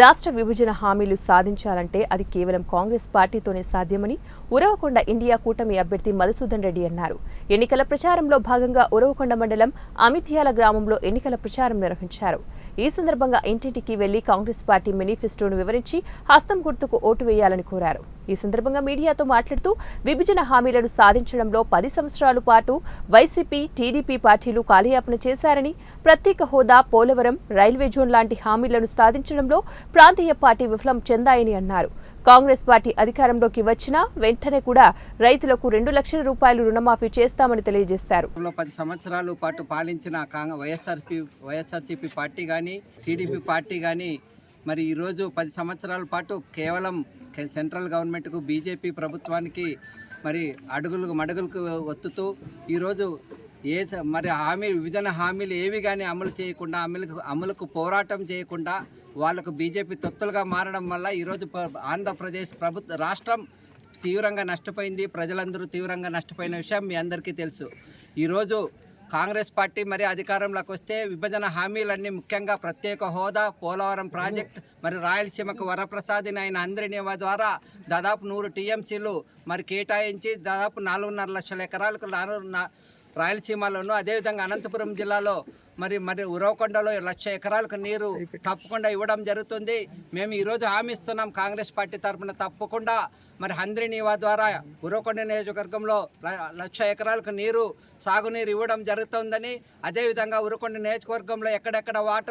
రాష్ట్ర విభజన హామీలు సాధించాలంటే అది కేవలం కాంగ్రెస్ పార్టీతోనే సాధ్యమని ఉరవకొండ ఇండియా కూటమి అభ్యర్థి మధుసూదన్ రెడ్డి అన్నారు. ఎన్నికల ప్రచారంలో భాగంగా ఉరవకొండ మండలం అమిత్యాల గ్రామంలో ఎన్నికల ప్రచారం నిర్వహించారు. ఈ సందర్భంగా ఇంటింటికి వెళ్ళి కాంగ్రెస్ పార్టీ మేనిఫెస్టోను వివరించి హస్తం గుర్తుకు ఓటు వేయాలని కోరారు. ఈ సందర్భంగా మీడియాతో మాట్లాడుతూ విభజన హామీలను సాధించడంలో పది సంవత్సరాల పాటు వైసీపీ టీడీపీ పార్టీలు కాలయాపన చేశారని ప్రత్యేక హోదా పోలవరం రైల్వే జోన్ లాంటి హామీలను సాధించడంలో ప్రాంతీయ పార్టీ విఫలం చెందాయని అన్నారు. కాంగ్రెస్ పార్టీ అధికారంలోకి వచ్చినా వెంటనే కూడా రైతులకు రెండు లక్షల రూపాయలు రుణమాఫీ చేస్తామని తెలియజేశారు. పది సంవత్సరాల పాటు పాలించిన వైఎస్ఆర్పి వైఎస్ఆర్సీపీ పార్టీ కానీ టీడీపీ పార్టీ కానీ మరి ఈరోజు పది సంవత్సరాల పాటు కేవలం సెంట్రల్ గవర్నమెంట్కు బీజేపీ ప్రభుత్వానికి మరి అడుగులకు మడుగులకు ఒత్తుతూ ఈరోజు ఏ స- మరి హామీ విభజన హామీలు ఏవి కానీ అమలు చేయకుండా అమలుకు అమలుకు పోరాటం చేయకుండా వాళ్ళకు బీజేపీ తొత్తులుగా మారడం వల్ల ఈరోజు ఆంధ్రప్రదేశ్ ప్రభుత్వ రాష్ట్రం తీవ్రంగా నష్టపోయింది. ప్రజలందరూ తీవ్రంగా నష్టపోయిన విషయం మీ అందరికీ తెలుసు. ఈరోజు కాంగ్రెస్ పార్టీ మరి అధికారంలోకి వస్తే విభజన హామీలన్నీ ముఖ్యంగా ప్రత్యేక హోదా పోలవరం ప్రాజెక్ట్ మరి రాయలసీమకు వరప్రసాదిని ఆయన అందరినీ ద్వారా దాదాపు నూరు టీఎంసీలు మరి కేటాయించి దాదాపు నాలుగున్నర లక్షల ఎకరాలకు నాలుగు రాయలసీమలోను అదేవిధంగా అనంతపురం జిల్లాలో మరి మరి ఉరవకొండలో లక్ష ఎకరాలకు నీరు తప్పకుండా ఇవ్వడం జరుగుతుంది. మేము ఈరోజు హామీ ఇస్తున్నాం కాంగ్రెస్ పార్టీ తరఫున తప్పకుండా. మరి హంద్రి నీవా ద్వారా ఉరవకొండ నియోజకవర్గంలో ల- లక్ష ఎకరాలకు నీరు సాగునీరు ఇవ్వడం జరుగుతుందని. అదేవిధంగా ఉరవకొండ నియోజకవర్గంలో ఎక్కడెక్కడ వాటర్